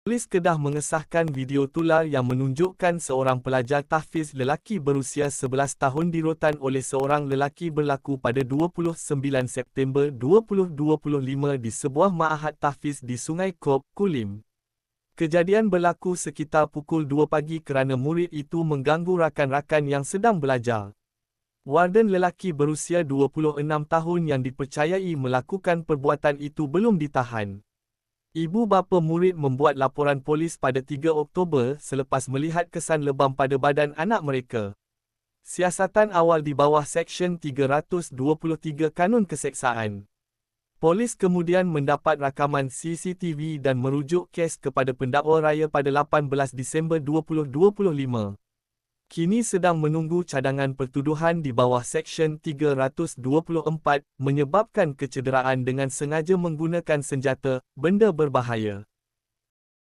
Polis Kedah mengesahkan video tular yang menunjukkan seorang pelajar tahfiz lelaki berusia 11 tahun dirotan oleh seorang lelaki berlaku pada 29 September 2025 di sebuah ma'ahad tahfiz di Sungai Kop, Kulim. Kejadian berlaku sekitar pukul 2 pagi kerana murid itu mengganggu rakan-rakan yang sedang belajar. Warden lelaki berusia 26 tahun yang dipercayai melakukan perbuatan itu belum ditahan. Ibu bapa murid membuat laporan polis pada 3 Oktober selepas melihat kesan lebam pada badan anak mereka. Siasatan awal di bawah Seksyen 323 Kanun Keseksaan. Polis kemudian mendapat rakaman CCTV dan merujuk kes kepada pendakwa raya pada 18 Disember 2025 kini sedang menunggu cadangan pertuduhan di bawah Seksyen 324 menyebabkan kecederaan dengan sengaja menggunakan senjata, benda berbahaya.